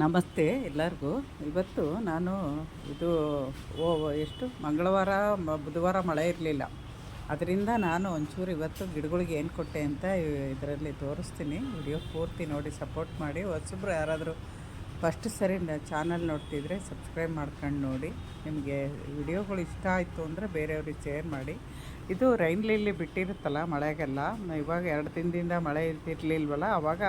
ನಮಸ್ತೆ ಎಲ್ಲರಿಗೂ. ಇವತ್ತು ನಾನು ಇದು, ಓ ಎಷ್ಟು? ಮಂಗಳವಾರ ಬುಧವಾರ ಮಳೆ ಇರಲಿಲ್ಲ. ಅದರಿಂದ ನಾನು ಒಂಚೂರು ಇವತ್ತು ಗಿಡಗಳಿಗೆ ಏನು ಕೊಟ್ಟೆ ಅಂತ ಇದರಲ್ಲಿ ತೋರಿಸ್ತೀನಿ. ವಿಡಿಯೋ ಪೂರ್ತಿ ನೋಡಿ, ಸಪೋರ್ಟ್ ಮಾಡಿ. ಹೊಸಬ್ರು ಯಾರಾದರೂ ಫಸ್ಟ್ ಸರಿ ಚಾನಲ್ ನೋಡ್ತಿದ್ರೆ ಸಬ್ಸ್ಕ್ರೈಬ್ ಮಾಡ್ಕೊಂಡು ನೋಡಿ. ನಿಮಗೆ ವಿಡಿಯೋಗಳು ಇಷ್ಟ ಆಯಿತು ಅಂದರೆ ಬೇರೆಯವ್ರಿಗೆ ಶೇರ್ ಮಾಡಿ. ಇದು ರೈನ್ಲಿಲ್ಲಿ ಬಿಟ್ಟಿರುತ್ತಲ್ಲ ಮಳೆಗೆಲ್ಲ. ಇವಾಗ ಎರಡು ದಿನದಿಂದ ಮಳೆ ಇರ್ತಿರ್ಲಿಲ್ವಲ್ಲ, ಅವಾಗ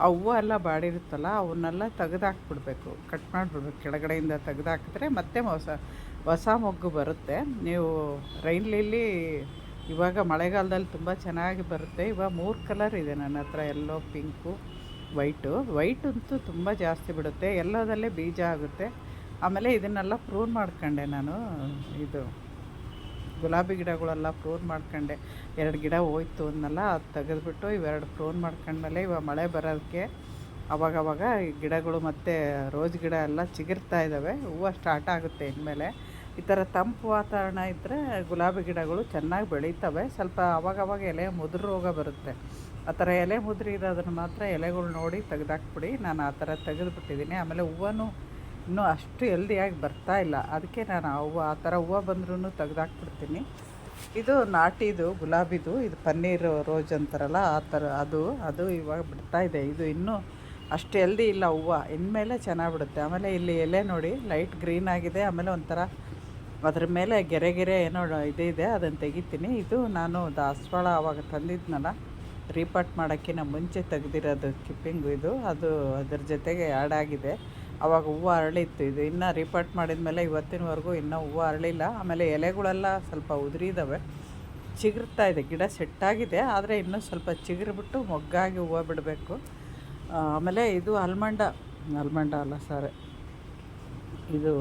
ಆ ಹೂವು ಎಲ್ಲ ಬಾಡಿರುತ್ತಲ್ಲ ಅವನ್ನೆಲ್ಲ ತೆಗೆದಾಕ್ಬಿಡ್ಬೇಕು. ಕಟ್ ಮಾಡಿಬಿಡ್ಬೇಕು. ಕೆಳಗಡೆಯಿಂದ ತೆಗೆದಾಕಿದ್ರೆ ಮತ್ತೆ ಹೊಸ ಹೊಸ ಮೊಗ್ಗು ಬರುತ್ತೆ. ನೀವು ರೈನ್ ಲಿಲ್ಲಿ ಇವಾಗ ಮಳೆಗಾಲದಲ್ಲಿ ತುಂಬ ಚೆನ್ನಾಗಿ ಬರುತ್ತೆ. ಇವಾಗ ಮೂರು ಕಲರ್ ಇದೆ ನನ್ನ ಹತ್ರ. ಎಲ್ಲೋ ಪಿಂಕು ವೈಟು. ವೈಟ್ ಅಂತೂ ತುಂಬ ಜಾಸ್ತಿ ಬಿಡುತ್ತೆ. ಎಲ್ಲೋದಲ್ಲೇ ಬೀಜ ಆಗುತ್ತೆ. ಆಮೇಲೆ ಇದನ್ನೆಲ್ಲ ಪ್ರೂನ್ ಮಾಡ್ಕೊಂಡೆ ನಾನು. ಇದು ಗುಲಾಬಿ ಗಿಡಗಳೆಲ್ಲ ಪ್ರೂನ್ ಮಾಡ್ಕೊಂಡೆ. ಎರಡು ಗಿಡ ಹೋಯ್ತು ಅಂದ್ನಲ್ಲ, ಅದು ತೆಗೆದುಬಿಟ್ಟು ಇವೆರಡು ಪ್ರೂನ್ ಮಾಡ್ಕೊಂಡ್ಮೇಲೆ ಇವಾಗ ಮಳೆ ಬರೋದಕ್ಕೆ ಅವಾಗವಾಗ ಗಿಡಗಳು ಮತ್ತು ರೋಜ್ ಗಿಡ ಎಲ್ಲ ಚಿಗುರ್ತಾ ಇದ್ದಾವೆ ಹೂವು ಸ್ಟಾರ್ಟ್ ಆಗುತ್ತೆ ಇನ್ಮೇಲೆ. ಈ ಥರ ತಂಪು ವಾತಾವರಣ ಇದ್ದರೆ ಗುಲಾಬಿ ಗಿಡಗಳು ಚೆನ್ನಾಗಿ ಬೆಳೀತವೆ. ಸ್ವಲ್ಪ ಅವಾಗವಾಗ ಎಲೆ ಮುದುರು ರೋಗ ಬರುತ್ತೆ. ಆ ಥರ ಎಲೆ ಮುದುರಿ ಇರೋದನ್ನು ಮಾತ್ರ ಎಲೆಗಳು ನೋಡಿ ತೆಗೆದಾಕ್ಬಿಡಿ. ನಾನು ಆ ಥರ ತೆಗೆದುಬಿಟ್ಟಿದ್ದೀನಿ. ಆಮೇಲೆ ಹೂವನೂ ಇನ್ನೂ ಅಷ್ಟು ಹೆಲ್ದಿಯಾಗಿ ಬರ್ತಾ ಇಲ್ಲ. ಅದಕ್ಕೆ ನಾನು ಆ ಹೂವು, ಆ ಥರ ಹೂವು ಬಂದ್ರೂ ತೆಗೆದಾಕ್ಬಿಡ್ತೀನಿ. ಇದು ನಾಟಿದು ಗುಲಾಬಿದು, ಇದು ಪನ್ನೀರ್ ರೋಜ್ ಅಂತಾರಲ್ಲ, ಆ ಥರ ಅದು ಅದು ಇವಾಗ ಬಿಡ್ತಾ ಇದೆ. ಇದು ಇನ್ನೂ ಅಷ್ಟು ಹೆಲ್ದಿ ಇಲ್ಲ ಹೂವು. ಇನ್ಮೇಲೆ ಚೆನ್ನಾಗಿ ಬಿಡುತ್ತೆ ಆಮೇಲೆ ಇಲ್ಲಿ ಎಲೆ ನೋಡಿ ಲೈಟ್ ಗ್ರೀನ್ ಆಗಿದೆ. ಆಮೇಲೆ ಒಂಥರ ಅದ್ರ ಮೇಲೆ ಗೆರೆ ಗೆರೆ ಏನೋ ಇದು ಇದೆ ಅದನ್ನು ತೆಗಿತೀನಿ. ಇದು ನಾನು ದಾಸವಾಳ ಆವಾಗ ತಂದಿದ್ನಲ್ಲ ರೀಪಾಟ್ ಮಾಡೋಕ್ಕಿಂತ ಮುಂಚೆ ತೆಗೆದಿರೋದು ಕಿಪ್ಪಿಂಗು ಇದು. ಅದು ಅದ್ರ ಜೊತೆಗೆ ಆ್ಯಡ್ ಆಗಿದೆ. ಆವಾಗ ಹೂವು ಅರಳಿತ್ತು. ಇದು ಇನ್ನು ರಿಪೋರ್ಟ್ ಮಾಡಿದ ಮೇಲೆ ಇವತ್ತಿನವರೆಗೂ ಇನ್ನೂ ಹೂವು ಅರಳಿಲ್ಲ. ಆಮೇಲೆ ಎಲೆಗಳೆಲ್ಲ ಸ್ವಲ್ಪ ಉದುರಿದಾವೆ. ಚಿಗುರ್ತಾ ಇದೆ. ಗಿಡ ಸೆಟ್ಟಾಗಿದೆ. ಆದರೆ ಇನ್ನೂ ಸ್ವಲ್ಪ ಚಿಗುರಿಬಿಟ್ಟು ಮೊಗ್ಗಾಗಿ ಹೂವು ಬಿಡಬೇಕು. ಆಮೇಲೆ ಇದು ಅಲ್ಮಂಡ ಅಲ್ಮಂಡ ಅಲ್ಲ ಸಾರೆ. ಇದು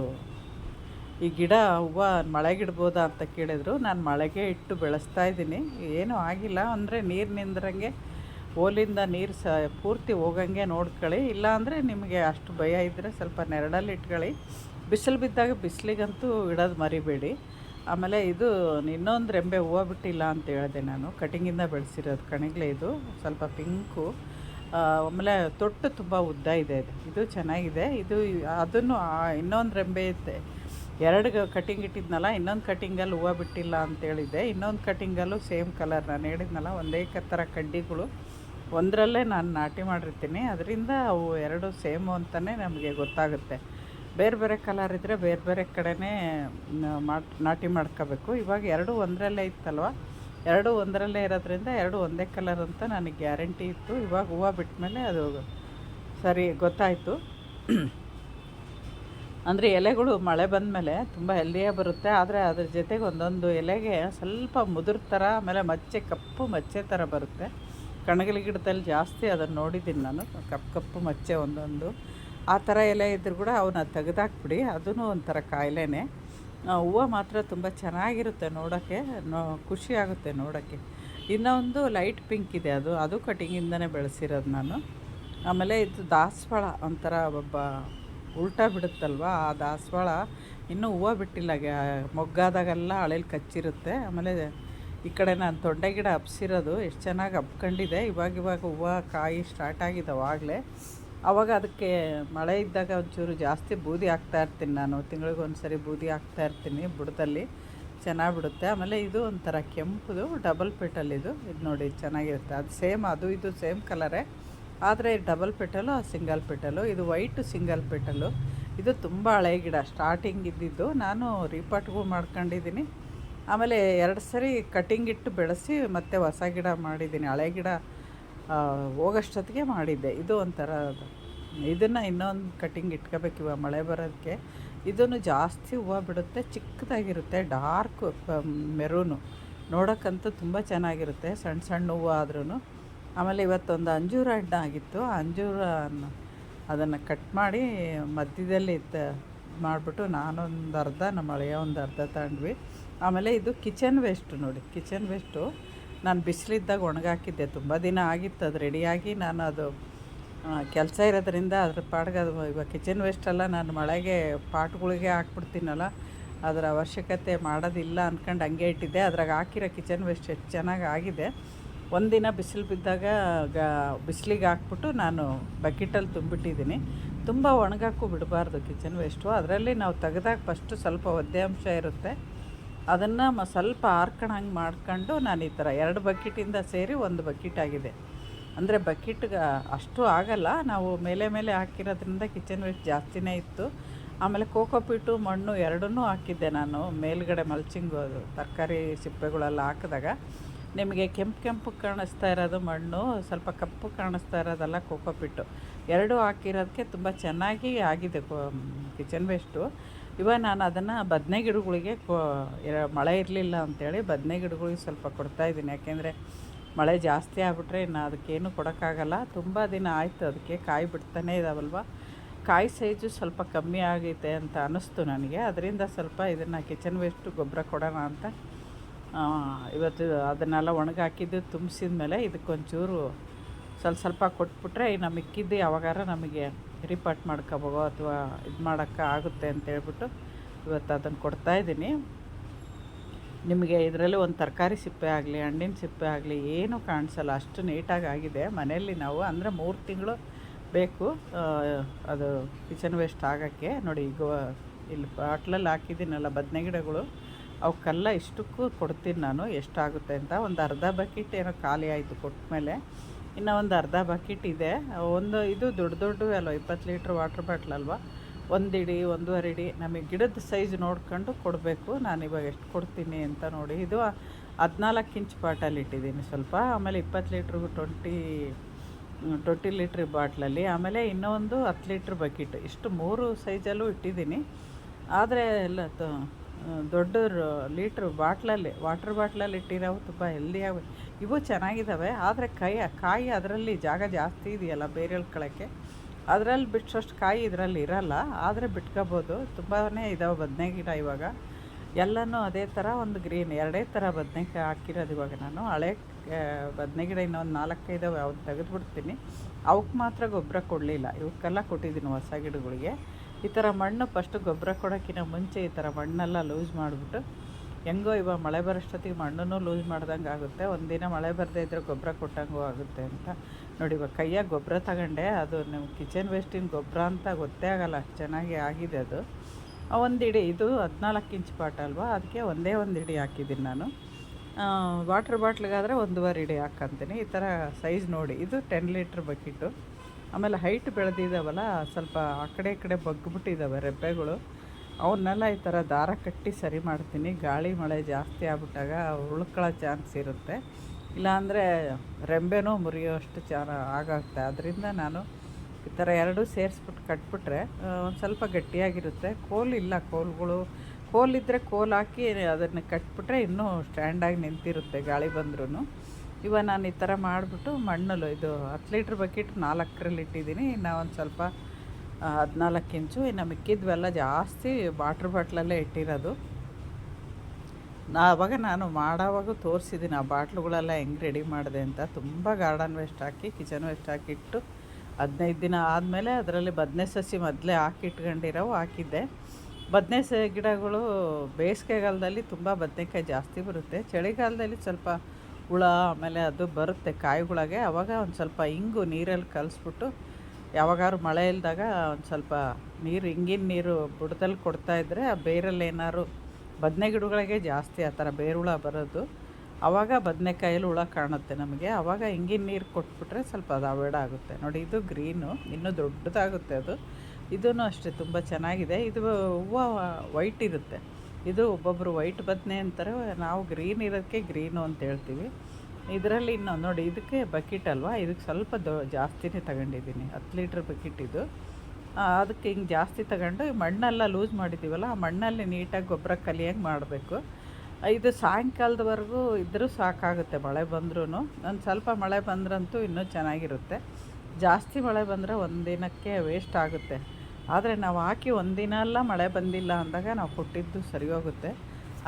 ಈ ಗಿಡ ಹೂವು ಮಳೆಗಿಡ್ಬೋದಾ ಅಂತ ಕೇಳಿದ್ರು. ನಾನು ಮಳೆಗೆ ಇಟ್ಟು ಬೆಳೆಸ್ತಾ ಇದ್ದೀನಿ. ಏನೂ ಆಗಿಲ್ಲ. ಅಂದರೆ ನೀರು ನಿಂದ್ರಂಗೆ ಓಲಿಂದ ನೀರು ಸ, ಪೂರ್ತಿ ಹೋಗಂಗೆ ನೋಡ್ಕೊಳ್ಳಿ. ಇಲ್ಲಾಂದರೆ ನಿಮಗೆ ಅಷ್ಟು ಭಯ ಇದ್ದರೆ ಸ್ವಲ್ಪ ನೆರಳಲ್ಲಿ ಇಟ್ಕೊಳ್ಳಿ. ಬಿಸಿಲು ಬಿದ್ದಾಗ ಬಿಸಿಲಿಗಂತೂ ಇಡೋದು ಮರಿಬೇಡಿ. ಆಮೇಲೆ ಇದು ಇನ್ನೊಂದು ರೆಂಬೆ ಹೂವು ಬಿಟ್ಟಿಲ್ಲ ಅಂತ ಹೇಳಿದೆ ನಾನು. ಕಟಿಂಗಿಂದ ಬೆಳೆಸಿರೋದು ಕಣಿಗ್ಲೆ ಇದು. ಸ್ವಲ್ಪ ಪಿಂಕು. ಆಮೇಲೆ ತೊಟ್ಟು ತುಂಬ ಉದ್ದ ಇದೆ ಇದು ಇದು ಚೆನ್ನಾಗಿದೆ. ಇದು ಅದನ್ನು ಇನ್ನೊಂದು ರೆಂಬೆ ಇದೆ ಎರಡು ಕಟಿಂಗ್ ಇಟ್ಟಿದ್ನಲ್ಲ, ಇನ್ನೊಂದು ಕಟಿಂಗಲ್ಲಿ ಹೂವು ಬಿಟ್ಟಿಲ್ಲ ಅಂತ ಹೇಳಿದ್ದೆ. ಇನ್ನೊಂದು ಕಟಿಂಗಲ್ಲೂ ಸೇಮ್ ಕಲರ್. ನಾನು ಹೇಳಿದ್ನಲ್ಲ, ಒಂದೇ ಥರ ಕಡ್ಡಿಗಳು. ಒಂದರಲ್ಲೇ ನಾನು ನಾಟಿ ಮಾಡಿರ್ತೀನಿ. ಅದರಿಂದ ಅವು ಎರಡು ಸೇಮು ಅಂತಲೇ ನಮಗೆ ಗೊತ್ತಾಗುತ್ತೆ. ಬೇರೆ ಬೇರೆ ಕಲರ್ ಇದ್ದರೆ ಬೇರೆ ಬೇರೆ ಕಡೆನೇ ಮಾಡಿ ನಾಟಿ ಮಾಡ್ಕೋಬೇಕು. ಇವಾಗ ಎರಡು ಒಂದರಲ್ಲೇ ಇತ್ತಲ್ವ? ಎರಡು ಒಂದರಲ್ಲೇ ಇರೋದ್ರಿಂದ ಎರಡು ಒಂದೇ ಕಲರ್ ಅಂತ ನನಗೆ ಗ್ಯಾರಂಟಿ ಇತ್ತು. ಇವಾಗ ಹೂವು ಬಿಟ್ಮೇಲೆ ಅದು ಸರಿ ಗೊತ್ತಾಯಿತು. ಅಂದರೆ ಎಲೆಗಳು ಮಳೆ ಬಂದಮೇಲೆ ತುಂಬ ಹೆಲ್ದಿಯಾಗಿ ಬರುತ್ತೆ. ಆದರೆ ಅದ್ರ ಜೊತೆಗೆ ಒಂದೊಂದು ಎಲೆಗೆ ಸ್ವಲ್ಪ ಮುದುರ್ ಥರ ಆಮೇಲೆ ಮಚ್ಚೆ ಕಪ್ಪು ಮಚ್ಚೆ ಥರ ಬರುತ್ತೆ. ಕಣಗಿಲ ಗಿಡದಲ್ಲಿ ಜಾಸ್ತಿ ಅದನ್ನು ನೋಡಿದ್ದೀನಿ ನಾನು. ಕಪ್ಪು ಕಪ್ಪು ಮಚ್ಚೆ ಒಂದೊಂದು. ಆ ಥರ ಎಲೆ ಇದ್ದರೂ ಕೂಡ ಅವನ್ನ ತೆಗೆದಾಕ್ಬಿಡಿ. ಅದೂ ಒಂಥರ ಕಾಯಿಲೆನೇ. ಹೂವು ಮಾತ್ರ ತುಂಬ ಚೆನ್ನಾಗಿರುತ್ತೆ ನೋಡೋಕ್ಕೆ ನೋ, ಖುಷಿ ಆಗುತ್ತೆ ನೋಡೋಕ್ಕೆ ಇನ್ನೊಂದು ಲೈಟ್ ಪಿಂಕ್ ಇದೆ ಅದು. ಅದು ಕಟಿಂಗಿಂದನೇ ಬೆಳೆಸಿರೋದು ನಾನು. ಆಮೇಲೆ ಇದು ದಾಸವಾಳ ಒಂಥರ ಒಬ್ಬ ಉಲ್ಟಾ ಬಿಡುತ್ತಲ್ವ? ಆ ದಾಸವಾಳ ಇನ್ನೂ ಹೂವು ಬಿಟ್ಟಿಲ್ಲ. ಮೊಗ್ಗಾದಾಗೆಲ್ಲ ಹಳೇಲಿ ಕಚ್ಚಿರುತ್ತೆ. ಆಮೇಲೆ ಈ ಕಡೆ ನಾನು ತೊಂಡೆ ಗಿಡ ಹಬ್ಸಿರೋದು ಎಷ್ಟು ಚೆನ್ನಾಗಿ ಹಬ್ಕೊಂಡಿದೆ. ಇವಾಗ ಇವಾಗ ಹೂವು, ಕಾಯಿ ಸ್ಟಾರ್ಟ್ ಆಗಿದ್ದಾವೆ ಆಗಲೇ. ಆವಾಗ ಅದಕ್ಕೆ ಮಳೆ ಇದ್ದಾಗ ಒಂಚೂರು ಜಾಸ್ತಿ ಬೂದಿ ಹಾಕ್ತಾ ಇರ್ತೀನಿ ನಾನು. ತಿಂಗಳಿಗೆ ಒಂದು ಸರಿ ಬೂದಿ ಹಾಕ್ತಾ ಇರ್ತೀನಿ ಬುಡದಲ್ಲಿ. ಚೆನ್ನಾಗಿ ಬಿಡುತ್ತೆ. ಆಮೇಲೆ ಇದು ಒಂಥರ ಕೆಂಪುದು ಡಬಲ್ ಪೆಟಲ್ ಇದು. ಇದು ನೋಡಿ ಚೆನ್ನಾಗಿರುತ್ತೆ. ಅದು ಸೇಮ್ ಅದು ಇದು ಸೇಮ್ ಕಲರೇ ಆದರೆ ಡಬಲ್ ಪೆಟಲು ಸಿಂಗಲ್ ಪೆಟಲು ಇದು ವೈಟು ಸಿಂಗಲ್ ಪೆಟಲು ಇದು ತುಂಬ ಹಳೆ ಗಿಡ. ಸ್ಟಾರ್ಟಿಂಗ್ ಇದ್ದಿದ್ದು ನಾನು ರೀಪಾಟ್ಗೂ ಮಾಡ್ಕೊಂಡಿದ್ದೀನಿ. ಆಮೇಲೆ ಎರಡು ಸರಿ ಕಟಿಂಗ್ ಇಟ್ಟು ಬೆಳೆಸಿ ಮತ್ತೆ ಹೊಸ ಗಿಡ ಮಾಡಿದ್ದೀನಿ. ಹಳೆ ಗಿಡ ಹೋಗೋಷ್ಟೊತ್ತಿಗೆ ಮಾಡಿದ್ದೆ. ಇದು ಒಂಥರ ಇದನ್ನು ಇನ್ನೊಂದು ಕಟಿಂಗ್ ಇಟ್ಕೋಬೇಕು ಇವಾಗ ಮಳೆ ಬರೋದಕ್ಕೆ ಇದನ್ನು ಜಾಸ್ತಿ ಹೂವು ಬಿಡುತ್ತೆ, ಚಿಕ್ಕದಾಗಿರುತ್ತೆ ಡಾರ್ಕ್ ಮೆರೂನು ನೋಡೋಕ್ಕಂತೂ ತುಂಬ ಚೆನ್ನಾಗಿರುತ್ತೆ ಸಣ್ಣ ಸಣ್ಣ ಹೂವು ಆದ್ರೂ ಆಮೇಲೆ ಇವತ್ತೊಂದು ಅಂಜೂರ ಹಣ್ಣು ಆಗಿತ್ತು. ಅಂಜೂರ ಅದನ್ನು ಕಟ್ ಮಾಡಿ ಮಧ್ಯದಲ್ಲಿ ಮಾಡಿಬಿಟ್ಟು ನಾನೊಂದು ಅರ್ಧ, ನಮ್ಮ ಹಳೆಯ ಒಂದು ಅರ್ಧ ತಗೊಂಡ್ವಿ ಆಮೇಲೆ ಇದು ಕಿಚನ್ ವೇಸ್ಟು ನೋಡಿ ಕಿಚನ್ ವೇಸ್ಟು ನಾನು ಬಿಸಿಲಿದ್ದಾಗ ಒಣಗಾಕಿದ್ದೆ. ತುಂಬ ದಿನ ಆಗಿತ್ತು, ಅದು ರೆಡಿಯಾಗಿ ನಾನು ಅದು ಕೆಲಸ ಇರೋದ್ರಿಂದ ಅದ್ರ ಪಾಡ್ಗೆ ಅದು ಇವಾಗ ಕಿಚನ್ ವೇಸ್ಟೆಲ್ಲ ನಾನು ಮಳೆಗೆ ಪಾಟ್ಗಳಿಗೆ ಹಾಕ್ಬಿಡ್ತೀನಲ್ಲ, ಅದರ ಅವಶ್ಯಕತೆ ಮಾಡೋದಿಲ್ಲ ಅಂದ್ಕೊಂಡು ಹಂಗೆ ಇಟ್ಟಿದ್ದೆ. ಅದ್ರಾಗ ಹಾಕಿರೋ ಕಿಚನ್ ವೇಸ್ಟ್ ಎಷ್ಟು ಚೆನ್ನಾಗಿ ಆಗಿದೆ. ಒಂದಿನ ಬಿಸಿಲು ಬಿದ್ದಾಗ ಗ, ಬಿಸಿಲಿಗೆ ಹಾಕ್ಬಿಟ್ಟು ನಾನು ಬಕೆಟಲ್ಲಿ ತುಂಬಿಟ್ಟಿದ್ದೀನಿ ತುಂಬ ಒಣಗಾಕು ಬಿಡಬಾರ್ದು ಕಿಚನ್ ವೇಸ್ಟು ಅದರಲ್ಲಿ ನಾವು ತೆಗೆದಾಗ ಫಸ್ಟು ಸ್ವಲ್ಪ ಒದ್ದೆ ಅಂಶ ಇರುತ್ತೆ. ಅದನ್ನು ಮ, ಸ್ವಲ್ಪ ಹಾರ್ಕೊಂಡಂಗೆ ಮಾಡ್ಕೊಂಡು ನಾನು ಈ ಥರ ಎರಡು ಬಕೆಟಿಂದ ಸೇರಿ ಒಂದು ಬಕೆಟ್ ಆಗಿದೆ. ಅಂದರೆ ಬಕೆಟ್ಗೆ ಅಷ್ಟು ಆಗಲ್ಲ. ನಾವು ಮೇಲೆ ಮೇಲೆ ಹಾಕಿರೋದ್ರಿಂದ ಕಿಚನ್ ವೇಸ್ಟ್ ಜಾಸ್ತಿನೇ ಇತ್ತು. ಆಮೇಲೆ ಕೋಕೋಪಿಟ್ಟು ಮಣ್ಣು ಎರಡನ್ನೂ ಹಾಕಿದ್ದೆ ನಾನು. ಮೇಲ್ಗಡೆ ಮಲ್ಚಿಂಗು ತರಕಾರಿ ಸಿಪ್ಪೆಗಳೆಲ್ಲ ಹಾಕಿದಾಗ. ನಿಮಗೆ ಕೆಂಪು ಕೆಂಪು ಕಾಣಿಸ್ತಾ ಇರೋದು ಮಣ್ಣು, ಸ್ವಲ್ಪ ಕಪ್ಪು ಕಾಣಿಸ್ತಾ ಇರೋದೆಲ್ಲ ಕೋಕೋಪಿಟ್ಟು ಎರಡೂ ಹಾಕಿರೋದಕ್ಕೆ ತುಂಬ ಚೆನ್ನಾಗಿ ಆಗಿದೆ ಕಿಚನ್ ವೇಸ್ಟು. ಇವಾಗ ನಾನು ಅದನ್ನು ಬದನೆ ಗಿಡಗಳಿಗೆ ಮಳೆ ಇರಲಿಲ್ಲ ಅಂಥೇಳಿ ಬದನೆ ಗಿಡಗಳಿಗೆ ಸ್ವಲ್ಪ ಕೊಡ್ತಾ ಇದ್ದೀನಿ. ಯಾಕೆಂದರೆ ಮಳೆ ಜಾಸ್ತಿ ಆಗ್ಬಿಟ್ರೆ ಇನ್ನು ಅದಕ್ಕೇನು ಕೊಡೋಕ್ಕಾಗಲ್ಲ. ತುಂಬ ದಿನ ಆಯಿತು ಅದಕ್ಕೆ ಕಾಯಿ ಬಿಡ್ತಾನೆ ಇದಾವಲ್ವ? ಕಾಯಿ ಸೈಜು ಸ್ವಲ್ಪ ಕಮ್ಮಿ ಆಗೈತೆ ಅಂತ ಅನ್ನಿಸ್ತು ನನಗೆ. ಅದರಿಂದ ಸ್ವಲ್ಪ ಇದನ್ನು ಕಿಚನ್ ವೇಸ್ಟು ಗೊಬ್ಬರ ಕೊಡೋಣ ಅಂತ ಇವತ್ತು ಅದನ್ನೆಲ್ಲ ಒಣಗಾಕಿದ್ದು ತುಂಬಿಸಿದ ಮೇಲೆ ಇದಕ್ಕೊಂಚೂರು ಸ್ವಲ್ಪ ಸ್ವಲ್ಪ ಕೊಟ್ಬಿಟ್ರೆ ಇನ್ನು ಮಿಕ್ಕಿದ್ದು ಯಾವಾಗಾರ ನಮಗೆ ರಿಪಾರ್ಟ್ ಮಾಡ್ಕೋಬೋಗೋ ಅಥವಾ ಇದು ಮಾಡೋಕ್ಕೆ ಆಗುತ್ತೆ ಅಂತ ಹೇಳ್ಬಿಟ್ಟು ಇವತ್ತು ಅದನ್ನು ಕೊಡ್ತಾಯಿದ್ದೀನಿ ನಿಮಗೆ ಇದರಲ್ಲಿ ಒಂದು ತರಕಾರಿ ಸಿಪ್ಪೆ ಆಗಲಿ, ಹಣ್ಣಿನ ಸಿಪ್ಪೆ ಆಗಲಿ ಏನೂ ಕಾಣಿಸಲ್ಲ. ಅಷ್ಟು ನೀಟಾಗಿ ಆಗಿದೆ. ಮನೆಯಲ್ಲಿ ನಾವು ಅಂದರೆ ಮೂರು ತಿಂಗಳು ಬೇಕು. ಅದು ಕಿಚನ್ ವೇಸ್ಟ್ ಆಗೋಕ್ಕೆ. ನೋಡಿ, ಈಗ ಇಲ್ಲಿ ಬಾಟ್ಲಲ್ಲಿ ಹಾಕಿದ್ದೀನಲ್ಲ ಬದನೆ ಗಿಡಗಳು. ಅವಕ್ಕೆಲ್ಲ ಇಷ್ಟಕ್ಕೂ ಕೊಡ್ತೀನಿ ನಾನು. ಎಷ್ಟಾಗುತ್ತೆ ಅಂತ. ಒಂದು ಅರ್ಧ ಬಕೆಟ್ ಏನೋ ಖಾಲಿ ಆಯಿತು ಕೊಟ್ಟ ಮೇಲೆ. ಇನ್ನು ಒಂದು ಅರ್ಧ ಬಕೆಟ್ ಇದೆ. ಒಂದು ಇದು ದೊಡ್ಡ ದೊಡ್ಡ ಅಲ್ವ, ಇಪ್ಪತ್ತು ಲೀಟ್ರ್ ವಾಟ್ರ್ ಬಾಟ್ಲ್ ಅಲ್ವಾ? ಒಂದು ಇಡಿ, ಒಂದೂವರೆ ಇಡಿ ನಮಗೆ ಗಿಡದ ಸೈಜ್ ನೋಡ್ಕೊಂಡು ಕೊಡಬೇಕು. ನಾನು ಇವಾಗ ಎಷ್ಟು ಕೊಡ್ತೀನಿ ಅಂತ ನೋಡಿ. ಇದು ಹದಿನಾಲ್ಕು ಇಂಚ್ ಬಾಟಲ್ ಇಟ್ಟಿದ್ದೀನಿ ಸ್ವಲ್ಪ. ಆಮೇಲೆ ಇಪ್ಪತ್ತು ಲೀಟ್ರ್ ಟ್ವೆಂಟಿ ಟ್ವೆಂಟಿ ಲೀಟ್ರ್ ಬಾಟ್ಲಲ್ಲಿ ಆಮೇಲೆ ಇನ್ನೊಂದು ಹತ್ತು ಲೀಟ್ರ್ ಬಕೆಟ್ ಇಷ್ಟು ಮೂರು ಸೈಜಲ್ಲೂ ಇಟ್ಟಿದ್ದೀನಿ. ಆದರೆ ಎಲ್ಲ ತ ದೊಡ್ಡ ಲೀಟ್ರ್ ಬಾಟ್ಲಲ್ಲಿ, ವಾಟ್ರ್ ಬಾಟ್ಲಲ್ಲಿ ಇಟ್ಟಿರೋವು ತುಂಬ ಹೆಲ್ದಿಯಾಗಿ ಇವು ಚೆನ್ನಾಗಿದ್ದಾವೆ ಆದರೆ ಕೈ, ಕಾಯಿ ಅದರಲ್ಲಿ ಜಾಗ ಜಾಸ್ತಿ ಇದೆಯಲ್ಲ ಬೇರೆ ಎಳ್ಕೊಳಕ್ಕೆ ಅದರಲ್ಲಿ ಬಿಟ್ಟಷ್ಟು ಕಾಯಿ ಇದರಲ್ಲಿ ಇರಲ್ಲ, ಆದರೆ ಬಿಟ್ಕೋಬೋದು. ತುಂಬಾ ಇದಾವೆ ಬದನೆ ಗಿಡ ಇವಾಗ. ಎಲ್ಲನೂ ಅದೇ ಥರ ಒಂದು ಗ್ರೀನ್, ಎರಡೇ ಥರ ಬದನೆಕಾಯಿ ಹಾಕಿರೋದು ಇವಾಗ ನಾನು. ಹಳೆ ಬದನೆ ಗಿಡ ಇನ್ನೊಂದು ನಾಲ್ಕೈದಾವೆ ಅವ್ನು ತೆಗೆದುಬಿಡ್ತೀನಿ. ಅವಕ್ಕೆ ಮಾತ್ರ ಗೊಬ್ಬರ ಕೊಡಲಿಲ್ಲ. ಇವಕ್ಕೆಲ್ಲ ಕೊಟ್ಟಿದ್ದೀನಿ ಹೊಸ ಗಿಡಗಳಿಗೆ. ಈ ಥರ ಮಣ್ಣು ಫಸ್ಟು ಗೊಬ್ಬರ ಕೊಡೋಕ್ಕಿಂತ ಮುಂಚೆ ಈ ಥರ ಮಣ್ಣೆಲ್ಲ ಲೂಸ್ ಮಾಡಿಬಿಟ್ಟು ಹೆಂಗೋ ಇವಾಗ ಮಳೆ ಬರೋಷ್ಟೊತ್ತಿಗೆ ಮಣ್ಣನ್ನು ಲೂಸ್ ಮಾಡ್ದಂಗೆ ಆಗುತ್ತೆ. ಒಂದಿನ ಮಳೆ ಬರದೇ ಇದ್ದರೆ ಗೊಬ್ಬರ ಕೊಟ್ಟಂಗೂ ಆಗುತ್ತೆ ಅಂತ. ನೋಡಿ ಇವಾಗ ಕೈಯಾಗ ಗೊಬ್ಬರ ತಗೊಂಡೆ, ಅದು ನಿಮ್ಮ ಕಿಚನ್ ವೇಸ್ಟಿನ ಗೊಬ್ಬರ ಅಂತ ಗೊತ್ತೇ ಆಗಲ್ಲ ಚೆನ್ನಾಗಿ ಆಗಿದೆ ಅದು. ಒಂದು ಇಡಿ ಇದು ಹದಿನಾಲ್ಕು ಇಂಚ್ ಪಾಟ್ ಅಲ್ವಾ? ಅದಕ್ಕೆ ಒಂದೇ ಒಂದು ಇಡಿ ಹಾಕಿದ್ದೀನಿ ನಾನು. ವಾಟ್ರ್ ಬಾಟ್ಲಿಗಾದರೆ ಒಂದೂವರೆ ಇಡಿ ಹಾಕ್ಕಂತೀನಿ ಈ ಥರ ಸೈಜ್ ನೋಡಿ. ಇದು ಟೆನ್ ಲೀಟ್ರ್ ಬಕೆಟು ಆಮೇಲೆ ಹೈಟ್ ಬೆಳೆದಿದ್ದಾವಲ್ಲ ಸ್ವಲ್ಪ ಆ ಕಡೆ ಕಡೆ ಬಗ್ಗಿಬಿಟ್ಟಿದ್ದಾವೆ ರೆಬ್ಬೆಗಳು. ಅವನ್ನೆಲ್ಲ ಈ ಥರ ದಾರ ಕಟ್ಟಿ ಸರಿ ಮಾಡ್ತೀನಿ. ಗಾಳಿ ಮಳೆ ಜಾಸ್ತಿ ಆಗ್ಬಿಟ್ಟಾಗ ಉಳ್ಕೊಳ್ಳೋ ಚಾನ್ಸ್ ಇರುತ್ತೆ. ಇಲ್ಲಾಂದರೆ ರೆಂಬೆನೂ ಮುರಿಯೋಷ್ಟು ಚಾ ಆಗುತ್ತೆ ಅದರಿಂದ ನಾನು ಈ ಥರ ಎರಡೂ ಸೇರಿಸ್ಬಿಟ್ಟು ಕಟ್ಬಿಟ್ರೆ ಒಂದು ಸ್ವಲ್ಪ ಗಟ್ಟಿಯಾಗಿರುತ್ತೆ. ಇಲ್ಲ ಕೋಲ್ಗಳು. ಕೋಲಿದ್ದರೆ ಕೋಲ್ ಹಾಕಿ ಅದನ್ನು ಕಟ್ಬಿಟ್ರೆ ಇನ್ನೂ ಸ್ಟ್ಯಾಂಡಾಗಿ ನಿಂತಿರುತ್ತೆ ಗಾಳಿ ಬಂದ್ರೂ ಇವಾಗ ನಾನು ಈ ಥರ ಮಾಡಿಬಿಟ್ಟು ಮಣ್ಣಲ್ಲು ಇದು ಹತ್ತು ಲೀಟ್ರ್ ಬಕೆಟ್ ನಾಲ್ಕರಲ್ಲಿ ಇಟ್ಟಿದ್ದೀನಿ. ಇನ್ನು ಒಂದು ಸ್ವಲ್ಪ ಹದಿನಾಲ್ಕು ಇಂಚು. ಇನ್ನು ಮಿಕ್ಕಿದ್ವೆಲ್ಲ ಜಾಸ್ತಿ ವಾಟ್ರ್ ಬಾಟ್ಲಲ್ಲೇ ಇಟ್ಟಿರೋದು. ನಾ ಅವಾಗ ನಾನು ಮಾಡೋವಾಗ ತೋರಿಸಿದ್ದೀನಿ, ಆ ಬಾಟ್ಲುಗಳೆಲ್ಲ ಹೆಂಗೆ ರೆಡಿ ಮಾಡಿದೆ ಅಂತ. ತುಂಬ ಗಾರ್ಡನ್ ವೇಸ್ಟ್ ಹಾಕಿ, ಕಿಚನ್ ವೇಸ್ಟ್ ಹಾಕಿಟ್ಟು ಹದಿನೈದು ದಿನ ಆದಮೇಲೆ ಅದರಲ್ಲಿ ಬದನೆ ಸಸಿ ಮೊದಲೇ ಹಾಕಿ ಇಟ್ಕೊಂಡಿರೋವು ಹಾಕಿದ್ದೆ. ಬದನೆ ಗಿಡಗಳು ಬೇಸಿಗೆಗಾಲದಲ್ಲಿ ತುಂಬ ಬದನೆಕಾಯಿ ಜಾಸ್ತಿ ಬರುತ್ತೆ. ಚಳಿಗಾಲದಲ್ಲಿ ಸ್ವಲ್ಪ ಹುಳ, ಆಮೇಲೆ ಅದು ಬರುತ್ತೆ ಕಾಯಿಗಳಿಗೆ. ಅವಾಗ ಒಂದು ಸ್ವಲ್ಪ ಇಂಗು ನೀರಲ್ಲಿ ಕಲಸ್ಬಿಟ್ಟು ಯಾವಾಗಾದ್ರು ಮಳೆ ಇಲ್ದಾಗ ಒಂದು ಸ್ವಲ್ಪ ನೀರು, ಇಂಗಿನ ನೀರು ಬುಡದಲ್ಲಿ ಕೊಡ್ತಾಯಿದ್ರೆ ಆ ಬೇರಲ್ಲಿ ಏನಾದ್ರು ಬದನೆ ಗಿಡಗಳಿಗೆ ಜಾಸ್ತಿ ಆ ಥರ ಬೇರುಳ ಬರೋದು. ಆವಾಗ ಬದನೆಕಾಯಲ್ಲಿ ಹುಳ ಕಾಣುತ್ತೆ ನಮಗೆ. ಆವಾಗ ಇಂಗಿನ ನೀರು ಕೊಟ್ಬಿಟ್ರೆ ಸ್ವಲ್ಪ ಅದು ಅವಾಯ್ಡ್ ಆಗುತ್ತೆ. ನೋಡಿ, ಇದು ಗ್ರೀನು, ಇನ್ನೂ ದೊಡ್ಡದಾಗುತ್ತೆ ಅದು. ಇದೂ ಅಷ್ಟೇ, ತುಂಬ ಚೆನ್ನಾಗಿದೆ. ಇದು ಹೂವು ವೈಟ್ ಇರುತ್ತೆ. ಇದು ಒಬ್ಬೊಬ್ಬರು ವೈಟ್ ಬದನೆ ಅಂತಾರೆ, ನಾವು ಗ್ರೀನ್ ಇರೋದಕ್ಕೆ ಗ್ರೀನು ಅಂತ ಹೇಳ್ತೀವಿ. ಇದರಲ್ಲಿ ಇನ್ನು ನೋಡಿ, ಇದಕ್ಕೆ ಬಕೆಟ್ ಅಲ್ವಾ? ಇದಕ್ಕೆ ಸ್ವಲ್ಪ ದೊ, ಜಾಸ್ತಿನೇ ತಗೊಂಡಿದ್ದೀನಿ, ಹತ್ತು ಲೀಟ್ರ್ ಬಕೆಟ್ ಇದು. ಅದಕ್ಕೆ ಹಿಂಗೆ ಜಾಸ್ತಿ ತಗೊಂಡು ಮಣ್ಣೆಲ್ಲ ಲೂಸ್ ಮಾಡಿದ್ದೀವಲ್ಲ, ಆ ಮಣ್ಣಲ್ಲಿ ನೀಟಾಗಿ ಗೊಬ್ಬರ ಕಲಿಯಂಗೆ ಮಾಡಬೇಕು. ಇದು ಸಾಯಂಕಾಲದವರೆಗೂ ಇದ್ದರೂ ಸಾಕಾಗುತ್ತೆ ಮಳೆ ಬಂದ್ರೂ ಒಂದು ಸ್ವಲ್ಪ ಮಳೆ ಬಂದ್ರಂತೂ ಇನ್ನೂ ಚೆನ್ನಾಗಿರುತ್ತೆ. ಜಾಸ್ತಿ ಮಳೆ ಬಂದರೆ ಒಂದಿನಕ್ಕೆ ವೇಸ್ಟ್ ಆಗುತ್ತೆ. ಆದರೆ ನಾವು ಹಾಕಿ ಒಂದಿನ ಎಲ್ಲ ಮಳೆ ಬಂದಿಲ್ಲ ಅಂದಾಗ ನಾವು ಕೊಟ್ಟಿದ್ದು ಸರಿ ಹೋಗುತ್ತೆ.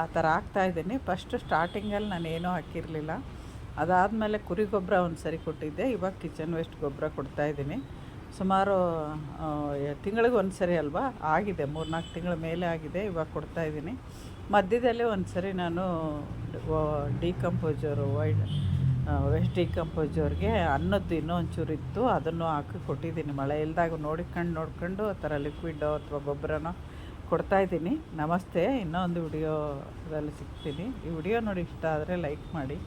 ಆ ಥರ ಹಾಕ್ತಾಯಿದ್ದೀನಿ ಫಸ್ಟು ಸ್ಟಾರ್ಟಿಂಗಲ್ಲಿ ನಾನು ಏನೂ ಹಾಕಿರಲಿಲ್ಲ. ಅದಾದಮೇಲೆ ಕುರಿ ಗೊಬ್ಬರ ಒಂದು ಸರಿ ಕೊಟ್ಟಿದ್ದೆ. ಇವಾಗ ಕಿಚನ್ ವೇಸ್ಟ್ ಗೊಬ್ಬರ ಕೊಡ್ತಾಯಿದ್ದೀನಿ ಸುಮಾರು ತಿಂಗಳಿಗೆ ಒಂದು ಸರಿ ಅಲ್ವಾ? ಆಗಿದೆ. ಮೂರ್ನಾಲ್ಕು ತಿಂಗಳ ಮೇಲೆ ಆಗಿದೆ. ಇವಾಗ ಕೊಡ್ತಾಯಿದ್ದೀನಿ ಮಧ್ಯದಲ್ಲಿ ಒಂದು ಸರಿ ನಾನು ಡಿಕಂಪೋಸರು ವೈಟ್ ವೆಸ್ಟ್ ಡಿಕಂಪೋಸರ್ಗೆ ಅನ್ನದ್ದು ಇನ್ನೂ ಒಂಚೂರು ಇತ್ತು. ಅದನ್ನು ಹಾಕಿ ಕೊಟ್ಟಿದ್ದೀನಿ. ಮಳೆ ಇಲ್ದಾಗ ನೋಡಿಕೊಂಡು ನೋಡ್ಕೊಂಡು ಆ ಥರ ಲಿಕ್ವಿಡ್ ಅಥವಾ ಗೊಬ್ಬರನ ಕೊಡ್ತಾಯಿದ್ದೀನಿ ನಮಸ್ತೆ. ಇನ್ನೊಂದು ವಿಡಿಯೋದಲ್ಲಿ ಸಿಗ್ತೀನಿ. ಈ ವಿಡಿಯೋ ನೋಡಿ ಇಷ್ಟ ಆದರೆ ಲೈಕ್ ಮಾಡಿ.